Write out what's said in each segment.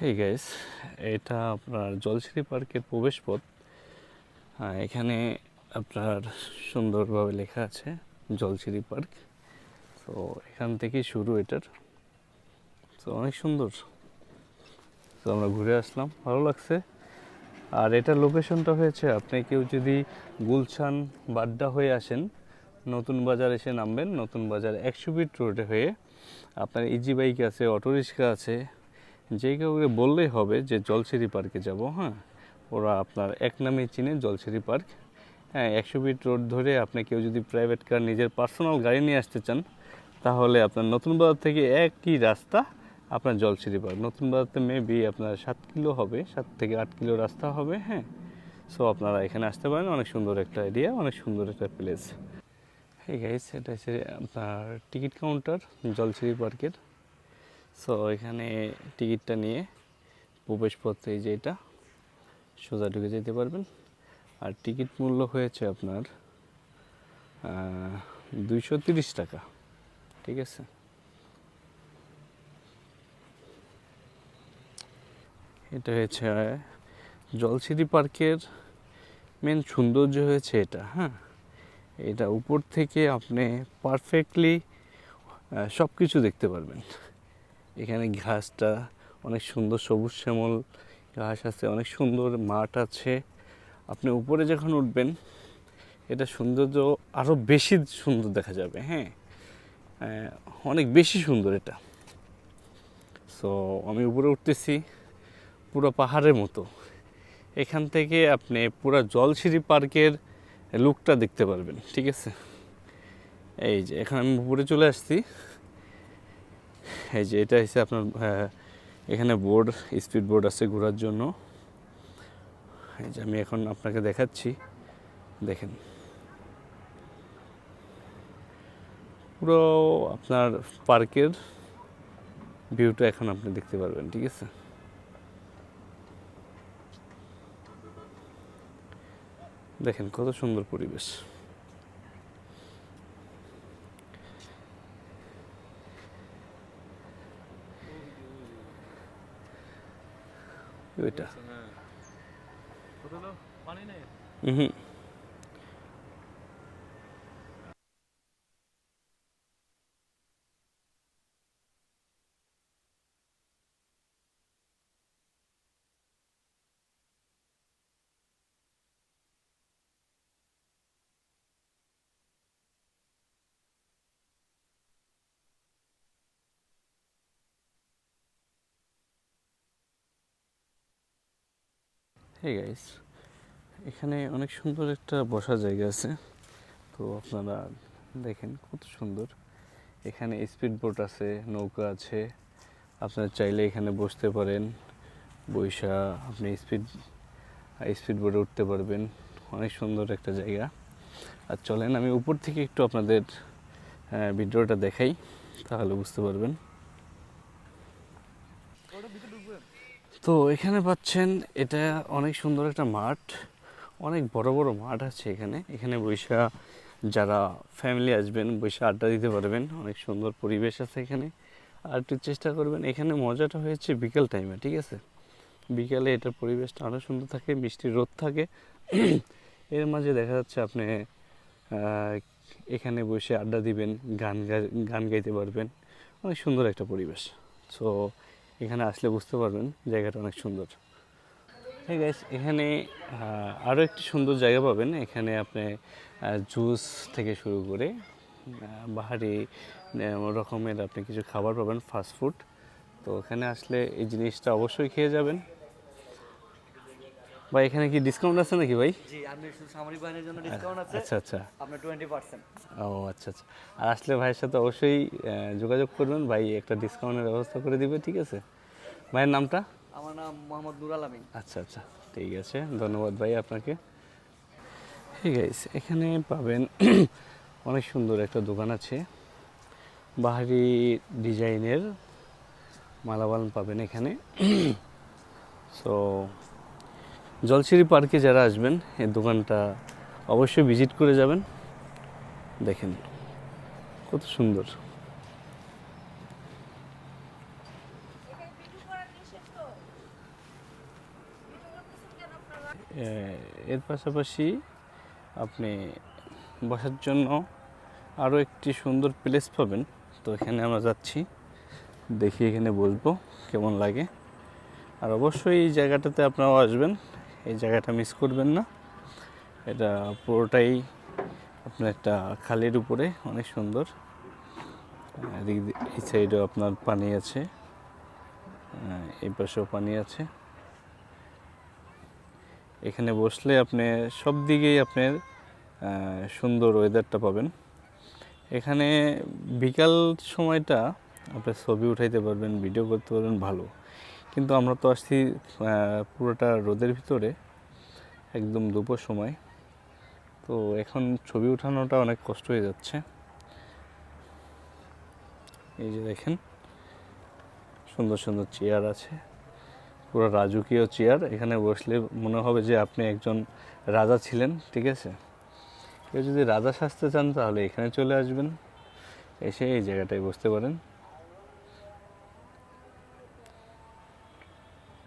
Hey guys এটা আপনার জলছিরি পার্কের প্রবেশপথ। এখানে আপনার সুন্দরভাবে লেখা আছে জলছিরি পার্ক। তো এখান থেকেই শুরু এটার। তো অনেক সুন্দর। তো আমরা ঘুরে আসলাম, ভালো লাগছে। আর এটার লোকেশনটা হয়েছে, আপনি কেউ যদি গুলশান বাড্ডা হয়ে আসেন, নতুন বাজার এসে নামবেন, নতুন বাজার একশো ফিট রোডে হয়ে আপনার ইজি বাইক আছে অটো রিক্সা আছে যে কাউকে বললেই হবে যে জলছিরি পার্কে যাব হ্যাঁ? ওরা আপনার এক নামে চিনে জলছিরি পার্ক। হ্যাঁ একশো ফিট রোড ধরে আপনি কেউ যদি প্রাইভেট কার নিজের পার্সোনাল গাড়ি নিয়ে আসতে চান, তাহলে আপনার নতুন বাজার থেকে একই রাস্তা আপনার জলছিরি পার্ক। নতুন বাজারতে মেবি আপনার সাত কিলো হবে, সাত থেকে আট কিলো রাস্তা হবে হ্যাঁ? সো আপনারা এখানে আসতে পারেন, অনেক সুন্দর একটা এরিয়া অনেক সুন্দর একটা প্লেস এই গাইস এটা হচ্ছে আপনার টিকিট কাউন্টার জলছিরি পার্কের। সো এখানে টিকিটটা নিয়ে প্রবেশপথ এই যে এটা, সোজা ঢুকে যেতে পারবেন। আর টিকিট মূল্য হয়েছে আপনার দুইশো তিরিশ টাকা, ঠিক আছে? এটা হয়েছে জলছিরি পার্কের মেন সৌন্দর্য হয়েছে এটা হ্যাঁ? এটা উপর থেকে আপনি পারফেক্টলি সব কিছু দেখতে পারবেন। এখানে ঘাসটা অনেক সুন্দর সবুজ শ্যামল ঘাস আছে, অনেক সুন্দর মাঠ আছে। আপনি উপরে যখন উঠবেন, এটা সৌন্দর্য আরও বেশি সুন্দর দেখা যাবে হ্যাঁ? অনেক বেশি সুন্দর এটা। সো আমি উপরে উঠতেছি, পুরো পাহাড়ের মতো। এখান থেকে আপনি পুরো জলছিরি পার্কের লুকটা দেখতে পারবেন, ঠিক আছে? এই যে, এখন আমি উপরে চলে আসছি। এই যে এটা হচ্ছে আপনার আহ, এখানে বোর্ড স্পিড বোর্ড আছে ঘোরার জন্য। এই যে আমি এখন আপনাকে দেখাচ্ছি দেখেন। পুরো আপনার পার্কের ভিউটা এখন আপনি দেখতে পারবেন ঠিক আছে? দেখেন কত সুন্দর পরিবেশ। ওইটা হুম। হে গাইস এখানে অনেক সুন্দর একটা বসার জায়গা আছে। তো আপনারা দেখেন কত সুন্দর। এখানে স্পিড বোট আছে, নৌকা আছে। আপনারা চাইলে এখানে বসতে পারেন। বৈশা আপনি স্পিড স্পিড বোটে উঠতে পারবেন। অনেক সুন্দর একটা জায়গা। আর চলেন, আমি উপর থেকে একটু আপনাদের ভিডিওটা দেখাই, তাহলে বুঝতে পারবেন। তো এখানে পাচ্ছেন, এটা অনেক সুন্দর একটা মাঠ। অনেক বড় বড় মাঠ আছে এখানে। এখানে বৈশা যারা ফ্যামিলি আসবেন, বৈশা আড্ডা দিতে পারবেন। অনেক সুন্দর পরিবেশ আছে এখানে। আর একটু চেষ্টা করবেন, এখানে মজাটা হয়েছে বিকেল টাইমে ঠিক আছে? বিকেলে এটার পরিবেশটা আরও সুন্দর থাকে মিষ্টি রোদ থাকে। এর মাঝে দেখা যাচ্ছে আপনি এখানে বসে আড্ডা দিবেন, গান গান গাইতে পারবেন। অনেক সুন্দর একটা পরিবেশ। সো এখানে আসলে বুঝতে পারবেন জায়গাটা অনেক সুন্দর। হ্যাঁ গাইস এখানে আরও একটি সুন্দর জায়গা পাবেন। এখানে আপনি জুস থেকে শুরু করে বাহারি রকমের আপনি কিছু খাবার পাবেন ফাস্টফুড তো এখানে আসলে এই জিনিসটা অবশ্যই খেয়ে যাবেন। ভাই এখানে কি ডিসকাউন্ট আছে নাকি ভাই? জি আপনি শুধু সামরিক বাহিনীর জন্য ডিসকাউন্ট আছে। আচ্ছা আচ্ছা। আপনার টোয়েন্টি পার্সেন্ট ও আচ্ছা আচ্ছা। আর আসলে ভাইয়ের সাথে অবশ্যই যোগাযোগ করবেন। ভাই একটা ডিসকাউন্টের ব্যবস্থা করে দিবে ঠিক আছে? ভাইয়ের নামটা? আমার নাম মোহাম্মদ নুর আলমিন আচ্ছা আচ্ছা ঠিক আছে। ধন্যবাদ ভাই আপনাকে। ঠিক আছে এখানে পাবেন অনেক সুন্দর একটা দোকান আছে। বাহারি ডিজাইনের মালামাল পাবেন এখানে। সো জলশিরি পার্কে যারা আসবেন, এই দোকানটা অবশ্যই ভিজিট করে যাবেন। দেখেন, কত সুন্দর। এর পাশাপাশি আপনি বসার জন্য আরও একটি সুন্দর প্লেস পাবেন। তো এখানে আমরা যাচ্ছি, দেখি এখানে বলব কেমন লাগে। আর অবশ্যই এই জায়গাটাতে আপনারাও আসবেন। এই জায়গাটা মিস করবেন না। এটা পুরোটাই আপনার একটা খালের উপরে, অনেক সুন্দর। এদিক এই সাইডেও আপনার পানি আছে। এই পাশেও পানি আছে। এখানে বসলে আপনি সব দিকেই আপনার সুন্দর ওয়েদারটা পাবেন। এখানে বিকাল সময়টা আপনি ছবি উঠাইতে পারবেন ভিডিও করতে পারবেন, ভালো। কিন্তু আমরা তো আসছি পুরোটা রোদের ভিতরে, একদম দুপুর সময়। তো এখন ছবি ওঠানোটা অনেক কষ্ট হয়ে যাচ্ছে। এই যে দেখেন, সুন্দর সুন্দর চেয়ার আছে, পুরো রাজকীয় চেয়ার। এখানে বসলে মনে হবে যে আপনি একজন রাজা ছিলেন, ঠিক আছে? কেউ যদি রাজা সাজতে চান তাহলে এখানে চলে আসবেন। এসে এই জায়গাটায় বসতে পারেন।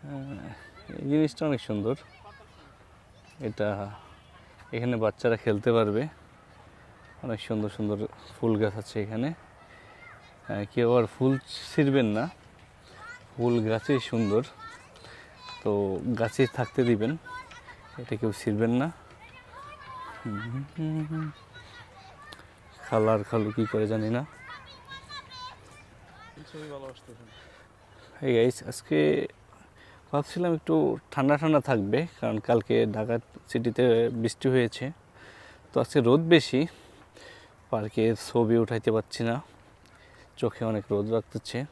এই জিনিসটা অনেক সুন্দর। এটা এখানে বাচ্চারা খেলতে পারবে। অনেক সুন্দর সুন্দর ফুল গাছ আছে এখানে। কেউ আর ফুল ছিঁড়বেন না। ফুল গাছই সুন্দর। তো গাছে থাকতে দিবেন। এটা কেউ ছিঁড়বেন না। খালার খালু কি করে জানি না। এই গাইস আজকে ভাবছিলাম একটু ঠান্ডা ঠান্ডা থাকবে, কারণ কালকে ঢাকা সিটিতে বৃষ্টি হয়েছে। তো আজকে রোদ বেশি, পার্কে ছবি উঠাইতে পারছি না, চোখে অনেক রোদ রাখতেছে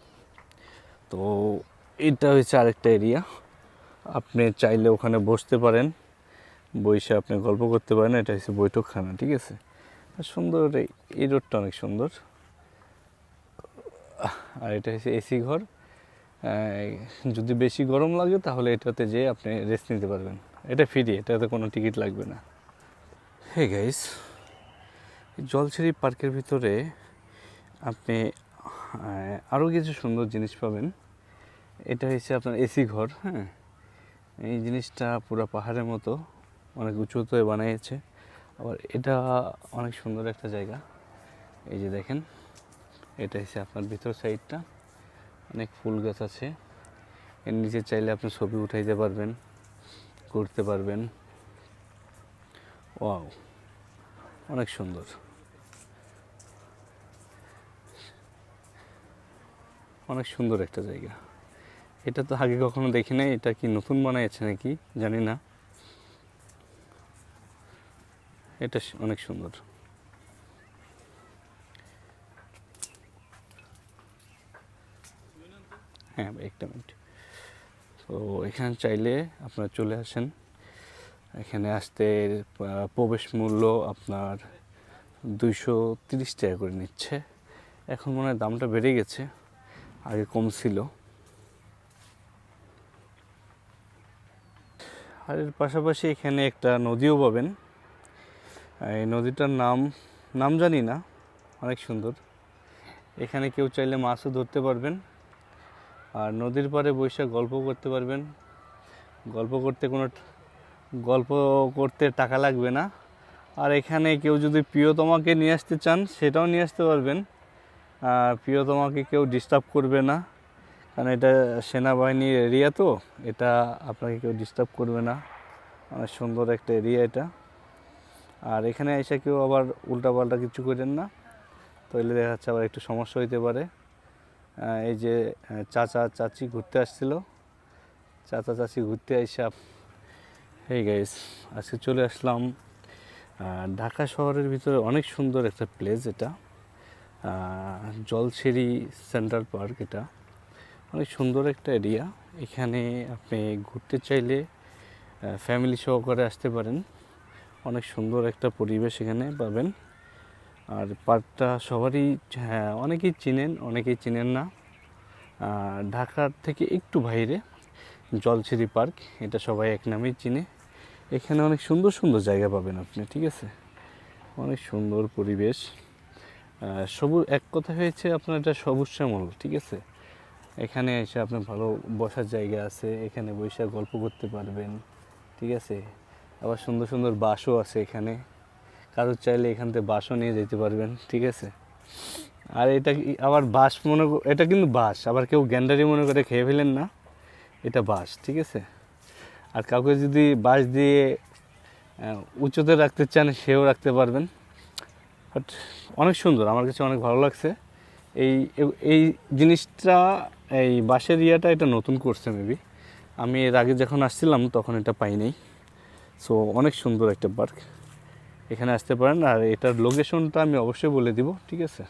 তো এটা হচ্ছে আরেকটা এরিয়া, আপনি চাইলে ওখানে বসতে পারেন বসে আপনি গল্প করতে পারেন, এটা হচ্ছে বৈঠকখানা, ঠিক আছে? সুন্দর, এই- রোডটা অনেক সুন্দর। আর এটা হচ্ছে এসি ঘর। যদি বেশি গরম লাগে তাহলে এটাতে যেয়ে আপনি রেস্ট নিতে পারবেন। এটা ফ্রি এটাতে কোনো টিকিট লাগবে না। হে গাইস জলছিরি পার্কের ভিতরে আপনি আরও কিছু সুন্দর জিনিস পাবেন। এটা হচ্ছে আপনার এসি ঘর হ্যাঁ? এই জিনিসটা পুরো পাহাড়ের মতো, অনেক উঁচুতে বানিয়েছে আবার এটা অনেক সুন্দর একটা জায়গা। এই যে দেখেন, এটা হচ্ছে আপনার ভিতর সাইডটা অনেক ফুল গাছ আছে। এর নিচে চাইলে আপনি ছবি উঠাইতে পারবেন, করতে পারবেন। ওয়াও, অনেক সুন্দর। অনেক সুন্দর একটা জায়গা। এটা তো আগে কখনো দেখি নাই, এটা কি নতুন বানাইছে নাকি? জানি না। এটা অনেক সুন্দর। হ্যাঁ একটা মিনিট তো এখানে চাইলে আপনারা চলে আসেন। এখানে আসতে প্রবেশ মূল্য আপনার দুইশো তিরিশ টাকা করে নিচ্ছে। এখন মনে হয় দামটা বেড়ে গেছে, আগে কম ছিল। আর এর পাশাপাশি এখানে একটা নদীও পাবেন। এই নদীটার নাম নাম জানি না, অনেক সুন্দর। এখানে কেউ চাইলে মাছও ধরতে পারবেন। আর নদীর পাড়ে বসে গল্প করতে পারবেন। গল্প করতে কোনো গল্প করতে টাকা লাগবে না। আর এখানে কেউ যদি প্রিয়তমাকে নিয়ে আসতে চান, সেটাও নিয়ে আসতে পারবেন। আর প্রিয়তমাকে কেউ ডিস্টার্ব করবে না। কারণ এটা সেনাবাহিনীর এরিয়া তো, এটা আপনাকে কেউ ডিস্টার্ব করবে না। অনেক সুন্দর একটা এরিয়া এটা। আর এখানে এসে কেউ আবার উল্টাপাল্টা কিছু করেন না। তাহলে দেখা যাচ্ছে আবার একটু সমস্যা হইতে পারে। এই যে চাচা, চাচি ঘুরতে আসছিল। চাচা, চাচি ঘুরতে এসে এই গাইস আজকে চলে আসলাম ঢাকা শহরের ভিতরে অনেক সুন্দর একটা প্লেস এটা। জলছিরি সেন্ট্রাল পার্ক এটা। অনেক সুন্দর একটা এরিয়া এখানে আপনি ঘুরতে চাইলে ফ্যামিলি সহকারে আসতে পারেন। অনেক সুন্দর একটা পরিবেশ এখানে পাবেন। আর পার্কটা সবারই হ্যাঁ অনেকেই চিনেন অনেকেই চিনেন না। ঢাকার থেকে একটু বাইরে জলছিরি পার্ক, এটা সবাই এক নামেই চিনে। এখানে অনেক সুন্দর সুন্দর জায়গা পাবেন আপনি, ঠিক আছে? অনেক সুন্দর পরিবেশ। সবুজ, এক কথা হয়েছে আপনার এটা সবুজ শ্যামল, ঠিক আছে? এখানে এসে আপনার ভালো বসার জায়গা আছে, এখানে বসে গল্প করতে পারবেন, ঠিক আছে? আবার সুন্দর সুন্দর বাসও আছে এখানে। কারও চাইলে এখান থেকে বাসও নিয়ে যেতে পারবেন, ঠিক আছে? আর এটা আবার বাস মনে এটা কিন্তু বাস আবার কেউ গ্যান্ডারি মনে করে খেয়ে ফেলেন না, এটা বাস ঠিক আছে? আর কাউকে যদি বাস দিয়ে উঁচুতে রাখতে চান, সেও রাখতে পারবেন। বাট অনেক সুন্দর, আমার কাছে অনেক ভালো লাগছে। এই এই জিনিসটা, এই বাসের ইয়াটা এটা নতুন করছে মেবি আমি এর আগে যখন আসছিলাম, তখন এটা পাই নাই। সো অনেক সুন্দর একটা পার্ক। এখানে আসতে পারেন। আর এটার লোকেশনটা আমি অবশ্যই বলে দিব ঠিক আছে?